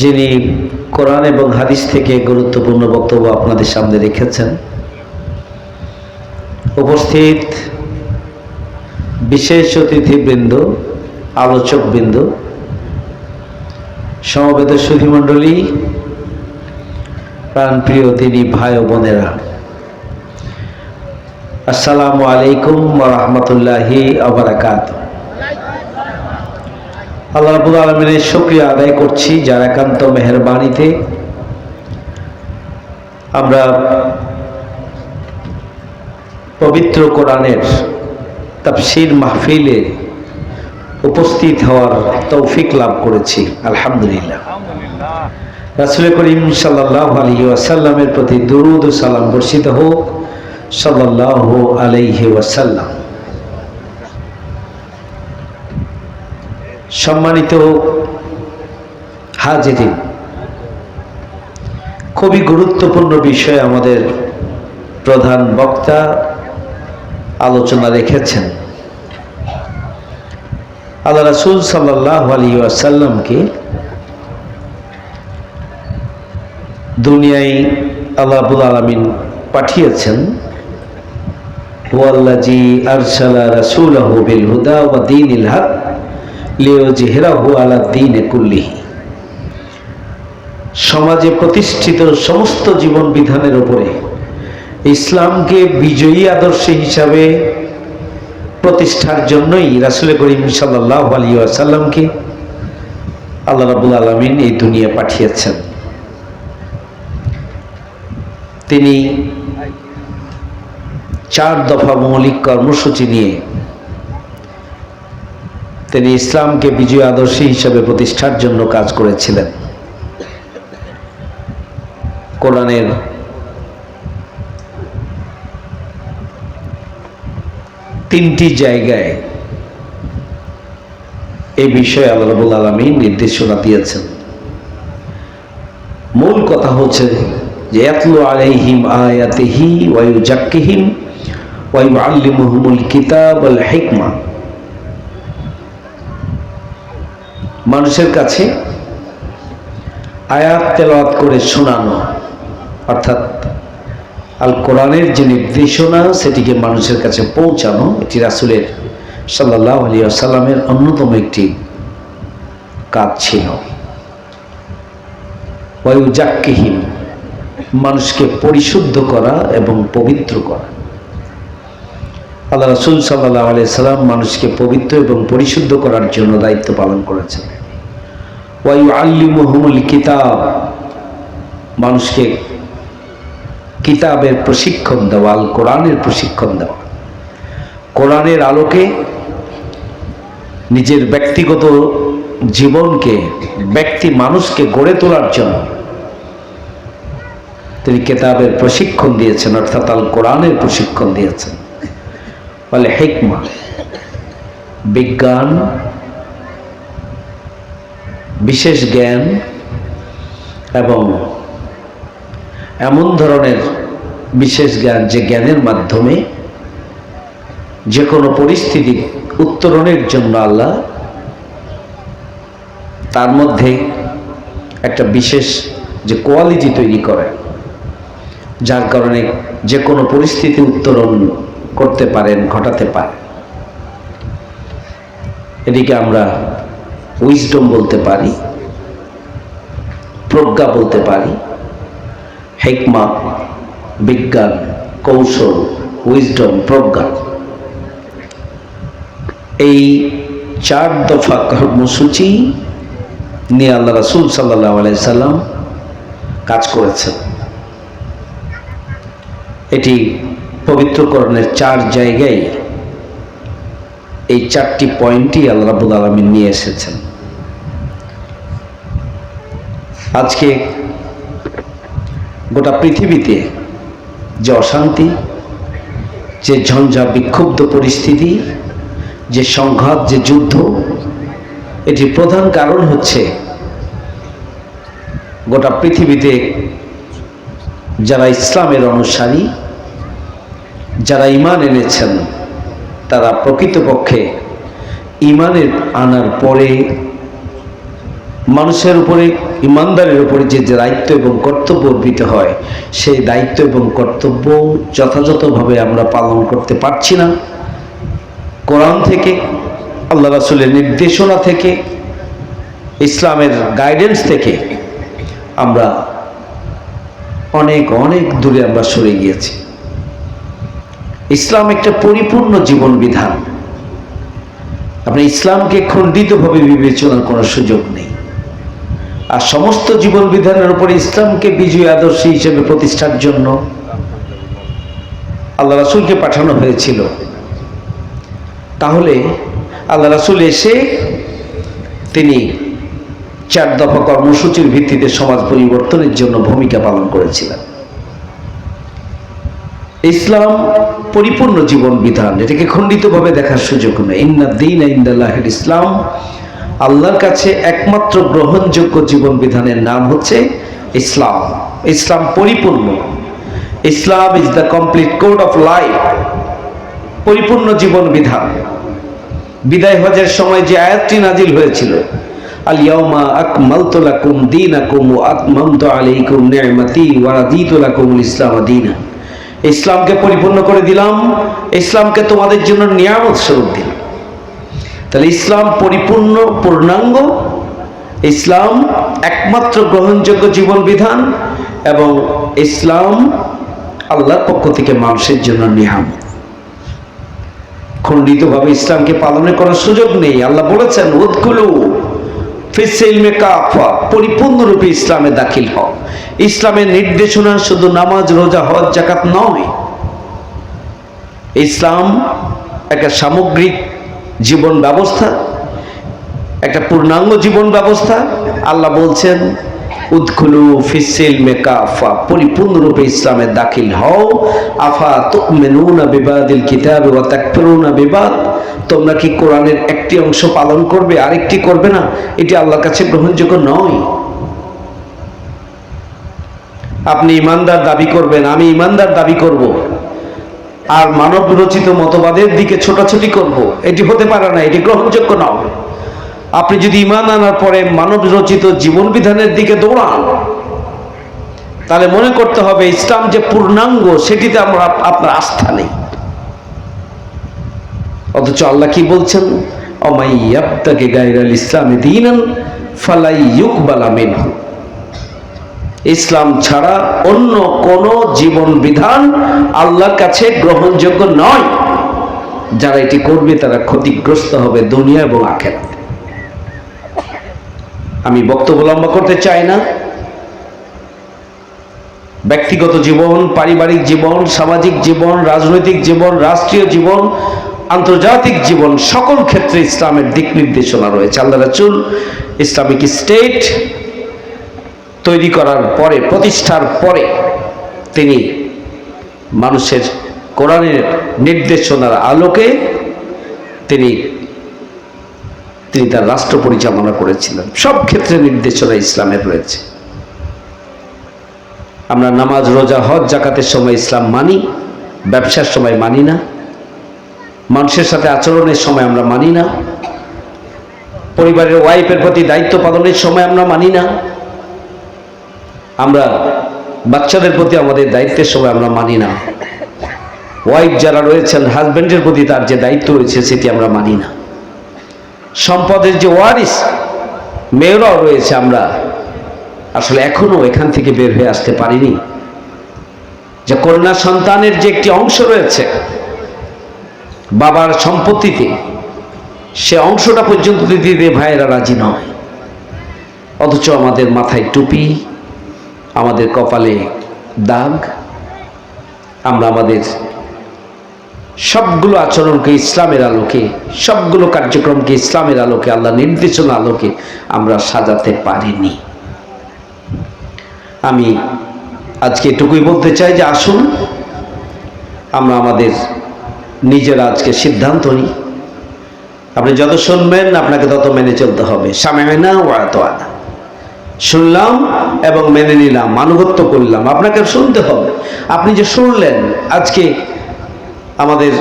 যিনি কোরআন এবং হাদিস থেকে গুরুত্বপূর্ণ বক্তব্য আপনাদের সামনে রেখেছেন, উপস্থিত বিশেষ অতিথিবৃন্দ, আলোচকবৃন্দ, সমবেত সুধীমণ্ডলী, প্রাণপ্রিয় তিনি ভাই ও বোনেরা, আসসালামু আলাইকুম রহমতুল্লাহি আবরাকাত আল্লাহ রাবুল আলমিনের শুক্রিয়া আদায় করছি যার একান্ত মেহরবানিতে। আমরা পবিত্র কোরআনের তাফসির মাহফিলে উপস্থিত হওয়ার তৌফিক লাভ করেছি, আলহামদুলিল্লাহ। রাসুল করিম সাল্লাহ আলী ওয়াসাল্লামের প্রতি দুরুদ সালাম বর্ষিত হোক সাল্লাহ আলাইহি ওয়াসাল্লাম। সম্মানিত হাজিরিন, খুবই গুরুত্বপূর্ণ বিষয় আমাদের প্রধান বক্তা আলোচনা রেখেছেন। আল্লাহ রাসুল সাল্লাহ আলী আসাল্লামকে দুনিয়ায় আল্লাহ আবুল আলমিন পাঠিয়েছেন ওয়াল্লাজি আরসালা রাসূলাহু বিল হুদা ওয়া দীনিল হক সমাজে প্রতিষ্ঠিত সমস্ত জীবন বিধানের উপরে ইসলামকে বিজয়ী আদর্শ হিসাবে প্রতিষ্ঠার জন্যই রাসুল করিম সাল্লাহ আলী আসাল্লামকে আল্লাহ রাবুল আলমিন এই দুনিয়া পাঠিয়েছেন। তিনি চার দফা মৌলিক কর্মসূচি নিয়ে তিনি ইসলামকে বিজয় আদর্শ হিসাবে প্রতিষ্ঠার জন্য কাজ করেছিলেন। কোরআনের তিনটি জায়গায় এই বিষয়ে আল্লাহ রবুল আলমী নির্দেশনা দিয়েছেন। মূল কথা হচ্ছে যে এতলো আলাইহিম আয়াতিহি ওয়ায়ু জাক্কিহিম ওয়ায়ু আল্লিমুহুমুল কিতাব হিকমা। মানুষের কাছে আয়াত তেলাওয়াত করে শোনানো, অর্থাৎ আল কোরআনের যে নির্দেশনা, সেটিকে মানুষের কাছে পৌঁছানো, এটি রাসুলের সাল্লাহ আলী আসাল্লামের অন্যতম একটি কাজ ছিল। ওয়ায়ুজাক্কিহীন মানুষকে পরিশুদ্ধ করা এবং পবিত্র করা। আল্লাহ রসুল সাল্লাহ আলি সাল্লাম মানুষকে পবিত্র এবং পরিশুদ্ধ করার জন্য দায়িত্ব পালন করেছেন। কিতাব। মানুষকে কিতাবের প্রশিক্ষণ দেওয়া, আল কোরআনের প্রশিক্ষণ দেওয়া। কোরআনের আলোকে নিজের ব্যক্তিগত জীবনকে, ব্যক্তি মানুষকে গড়ে তোলার জন্য তিনি কেতাবের প্রশিক্ষণ দিয়েছেন, অর্থাৎ আল কোরআনের প্রশিক্ষণ দিয়েছেন। বলে হেকমা, বিজ্ঞান বিশেষ জ্ঞান এবং এমন ধরনের বিশেষ জ্ঞান যে জ্ঞানের মাধ্যমে যে কোনো পরিস্থিতি উত্তরণের জন্য আল্লাহ তার মধ্যে একটা বিশেষ যে কোয়ালিটি তৈরি করে যার কারণে যে কোনো পরিস্থিতি উত্তরণ করতে পারেন, ঘটাতে পারে এটিকে আমরা উইজডম বলতে পারি, প্রজ্ঞা বলতে পারি হেকমা বিজ্ঞান, কৌশল উইজডম প্রজ্ঞা। এই চার দফা কর্মসূচি নিয়ে আল্লাহ রাসুল সাল্লাহ আলাইসাল্লাম কাজ করেছেন। এটি পবিত্রকরণের চার জায়গায় এই চারটি পয়েন্টই আল্লাহ রাবুল আলমিন নিয়ে এসেছেন। আজকে গোটা পৃথিবীতে যে অশান্তি, যে ঝঞ্ঝা বিক্ষুব্ধ পরিস্থিতি, যে সংঘাত, যে যুদ্ধ, এটির প্রধান কারণ হচ্ছে গোটা পৃথিবীতে যারা ইসলামের অনুসারী, যারা ইমান এনেছেন, তারা প্রকৃতপক্ষে ইমানের আনার পরে মানুষের উপরে ইমানদারের উপরে যে দায়িত্ব এবং কর্তব্য অর্পিত হয়, সেই দায়িত্ব এবং কর্তব্য যথাযথভাবে আমরা পালন করতে পারছি না। কোরআন থেকে, আল্লাহ রাসুলের নির্দেশনা থেকে, ইসলামের গাইডেন্স থেকে আমরা অনেক অনেক দূরে আমরা সরে গিয়েছি। ইসলাম একটা পরিপূর্ণ জীবন বিধান। আপনি ইসলামকে খণ্ডিতভাবে বিবেচনার কোনো সুযোগ নেই। আর সমস্ত জীবন বিধানের উপরে ইসলামকে বিজয় আদর্শ হিসেবে প্রতিষ্ঠার জন্য আল্লাহ রাসুলকে পাঠানো হয়েছিল। তাহলে আল্লাহ রাসুল এসে তিনি চার দফা কর্মসূচির ভিত্তিতে সমাজ পরিবর্তনের জন্য ভূমিকা পালন করেছিলেন। ইসলাম পরিপূর্ণ জীবন বিধান এটাকে খণ্ডিতভাবে দেখার সুযোগ নেই। ইন্দাল্লাহের ইসলাম আল্লাহর কাছে একমাত্র গ্রহণযোগ্য জীবন বিধানের নাম হচ্ছে ইসলাম। ইসলাম পরিপূর্ণ। Islam is the complete code of life পরিপূর্ণ জীবন বিধান বিদায় হজের সময় যে আয়াতটি নাজিল হয়েছিল আলিয়াউমা আকমালতু লাকুম দীনাকুম ওয়া আতমামতু আলাইকুম নি'মাতি ওয়া রাদিতু লাকুমুল ইসলাম দীনা। ইসলামকে পরিপূর্ণ করে দিলাম। ইসলামকে তোমাদের জন্য নিয়ামত স্বরূপ দিলাম। তাহলে ইসলাম পরিপূর্ণ পূর্ণাঙ্গ, ইসলাম একমাত্র গ্রহণযোগ্য জীবন বিধান এবং ইসলাম আল্লাহর পক্ষ থেকে মানুষের জন্য নিয়ামত খণ্ডিতভাবে ইসলামকে পালনের করার সুযোগ নেই। আল্লাহ বলেছেন উৎকুলু ফিসিলমে কাফা পরিপূর্ণরূপে ইসলামে দাখিল হও। ইসলামের নির্দেশনা শুধু নামাজ, রোজা, হজ জাকাত নয়। ইসলাম একটা সামগ্রিক জীবন ব্যবস্থা, একটা পূর্ণাঙ্গ জীবন ব্যবস্থা। আল্লাহ বলছেন উৎখুলু ফিসিল মেকাফা পরিপূর্ণরূপে ইসলামে দাখিল হও। আফা তুমিনুনা বিবাদিল কিতাব ওয়া তাকফিরুনা বিবাদ। তোমরা কি কোরআনের একটি অংশ পালন করবে, আরেকটি করবে না? এটি আল্লাহর কাছে গ্রহণযোগ্য নয়। আপনি ইমানদার দাবি করবেন, আমি ইমানদার দাবি করব। আর মানব রচিত মতবাদের দিকে ছোটাছুটি করব। এটি হতে পারে না, এটি গ্রহণযোগ্য নয় আপনি যদি ইমান আনার পরে মানব রচিত জীবন বিধানের দিকে দৌড়ান, তাহলে মনে করতে হবে ইসলাম যে পূর্ণাঙ্গ, সেটিতে আমরা আপনার আস্থা নেই। অথচ আল্লাহ কি বলছেন? অমাইয়াবতাকে গাইরাল ইসলামে দিনান ফালাই ইউকবালা মিনহু। ইসলাম ছাড়া অন্য কোন জীবন বিধান আল্লাহর কাছে গ্রহণযোগ্য নয়। যারা এটি করবে, তারা ক্ষতিগ্রস্ত হবে দুনিয়া এবং আখেরাতে। আমি বক্তব্য লম্বা করতে চাই না। ব্যক্তিগত জীবন, পারিবারিক জীবন, সামাজিক জীবন, রাজনৈতিক জীবন, রাষ্ট্রীয় জীবন, আন্তর্জাতিক জীবন, সকল ক্ষেত্রে ইসলামের দিক নির্দেশনা রয়েছে। আল্লাহ রাচুল ইসলামিক স্টেট তৈরি করার পরে, প্রতিষ্ঠার পরে তিনি মানুষের কোরআনের নির্দেশনার আলোকে তিনি তিনি তার রাষ্ট্র পরিচালনা করেছিলেন। সব ক্ষেত্রে নির্দেশনা ইসলামের রয়েছে। আমরা নামাজ, রোজা, হজ, জাকাতের সময় ইসলাম মানি, ব্যবসার সময় মানি না। মানুষের সাথে আচরণের সময় আমরা মানি না। পরিবারের ওয়াইফের প্রতি দায়িত্ব পালনের সময় আমরা মানি না। আমরা বাচ্চাদের প্রতি আমাদের দায়িত্বের সময় আমরা মানি না। ওয়াইফ যারা রয়েছেন হাজব্যান্ডের প্রতি তার যে দায়িত্ব রয়েছে, সেটি আমরা মানি না। সম্পদের যে ওয়ারিস মেয়েরাও রয়েছে আমরা। আসলে এখনও এখান থেকে বের হয়ে আসতে পারিনি। যে কন্যা সন্তানের যে একটি অংশ রয়েছে, বাবার সম্পত্তিতে, সে অংশটা পর্যন্ত দিতে ভাইয়েরা রাজি নয়। অথচ আমাদের মাথায় টুপি আমাদের কপালে দাগ, আমরা আমাদের সবগুলো আচরণকে ইসলামের আলোকে, সবগুলো কার্যক্রমকে ইসলামের আলোকে, আল্লাহ নির্দেশনা আলোকে আমরা সাজাতে পারিনি। আমি আজকে এটুকুই বলতে চাই যে আসুন, আমরা আমাদের নিজেরা আজকে সিদ্ধান্ত নিই। আপনি যত শুনবেন, আপনাকে তত মেনে চলতে হবে। সামে না ওয়াত আনা শুনলাম এবং মেনে নিলাম, আনুগত্য করলাম। আপনাকে শুনতে হবে। আপনি যে শুনলেন, আজকে আমাদের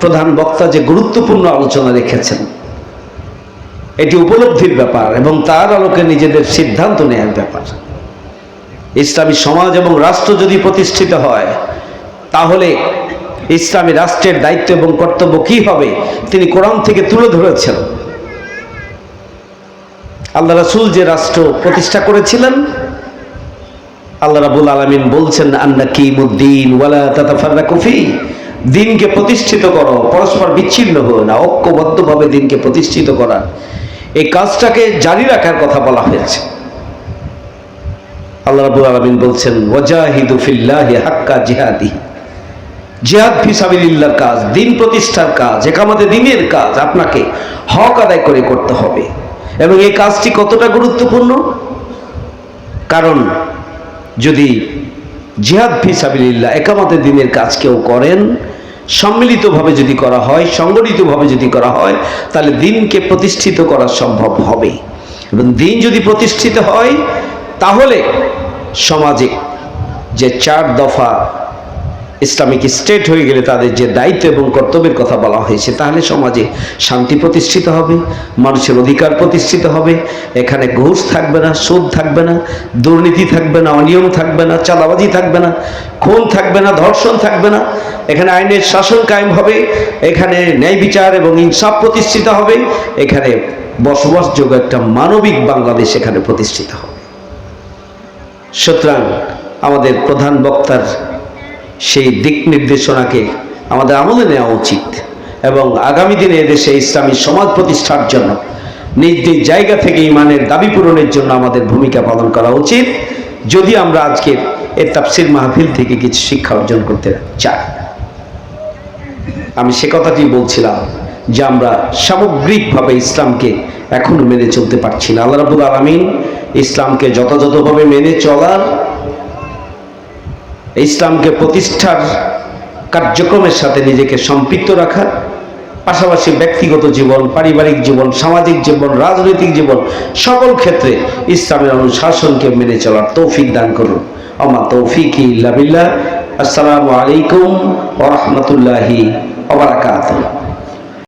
প্রধান বক্তা যে গুরুত্বপূর্ণ আলোচনা রেখেছেন, এটি উপলব্ধির ব্যাপার এবং তার আলোকে নিজেদের সিদ্ধান্ত নেওয়ার ব্যাপার। ইসলামী সমাজ এবং রাষ্ট্র যদি প্রতিষ্ঠিত হয়, তাহলে ইসলামী রাষ্ট্রের দায়িত্ব এবং কর্তব্য কি হবে, তিনি কোরআন থেকে তুলে ধরেছেন। আল্লাহ রাসূল যে রাষ্ট্র প্রতিষ্ঠা করেছিলেন, আল্লাহ রাবুল আলমিন বলছেন আন্না কিমুদ্দিন ওয়ালা তাতাফাররাকু ফি। দিনকে প্রতিষ্ঠিত করো, পরস্পর বিচ্ছিন্ন হো না, ঐক্যবদ্ধভাবে দিনকে প্রতিষ্ঠিত করা। এই কাজটাকে জারি রাখার কথা বলা হয়েছে। আল্লাহ রাবুল আলমিন বলছেন, ওয়াজাহিদু ফিল্লাহি হাক্কা জিহাদি। জিহাদ ফিসাবিল্লাহর কাজ, দিন প্রতিষ্ঠার কাজ, একামতে দিনের কাজ, আপনাকে হক আদায় করে করতে হবে। এবং এই কাজটি কতটা গুরুত্বপূর্ণ? কারণ যদি জিহাদ ফিসাবিল্লাহ একামতে দিনের কাজ কেউ করেন, সম্মিলিতভাবে যদি করা হয়, সংগঠিতভাবে যদি করা হয়, তাহলে দিনকে প্রতিষ্ঠিত করা সম্ভব হবে। এবং দিন যদি প্রতিষ্ঠিত হয়, তাহলে সমাজে যে চার দফা ইসলামিক স্টেট হয়ে গেলে তাদের যে দায়িত্ব এবং কর্তব্যের কথা বলা হয়েছে, তাহলে সমাজে শান্তি প্রতিষ্ঠিত হবে, মানুষের অধিকার প্রতিষ্ঠিত হবে। এখানে ঘুষ থাকবে না, সুদ থাকবে না, দুর্নীতি থাকবে না, অনিয়ম থাকবে না, চাঁদাবাজি থাকবে না, খুন থাকবে না, ধর্ষণ থাকবে না। এখানে আইনের শাসন কায়েম হবে, এখানে ন্যায় বিচার এবং ইনসাফ প্রতিষ্ঠিত হবে, এখানে বসবাসযোগ্য একটা মানবিক বাংলাদেশ এখানে প্রতিষ্ঠিত হবে। সুতরাং আমাদের প্রধান বক্তার সেই দিক নির্দেশনাকে আমাদের আমলে নেওয়া উচিত এবং আগামী দিনে এদেশে ইসলামী সমাজ প্রতিষ্ঠার জন্য নিজ নিজ জায়গা থেকে ইমানের দাবি পূরণের জন্য আমাদের ভূমিকা পালন করা উচিত। যদি আমরা আজকের এ তাফসির মাহফিল থেকে কিছু শিক্ষা অর্জন করতে চাই। আমি সে কথাটি বলছিলাম যে আমরা সামগ্রিকভাবে ইসলামকে এখনও মেনে চলতে পারছি না। আল্লাহ রাবুল আলমিন ইসলামকে যথাযথভাবে মেনে চলার ইসলামকে প্রতিষ্ঠার কার্যক্রমের সাথে নিজেকে সম্পৃক্ত রাখার পাশাপাশি ব্যক্তিগত জীবন, পারিবারিক জীবন, সামাজিক জীবন, রাজনৈতিক জীবন, সকল ক্ষেত্রে ইসলামের অনুশাসনকে মেনে চলার তৌফিক দান করুন। আমার তৌফিক ইল্লা বিল্লাহ। আসসালামু আলাইকুম ওয়া রাহমাতুল্লাহি ওয়া বারাকাতুহু।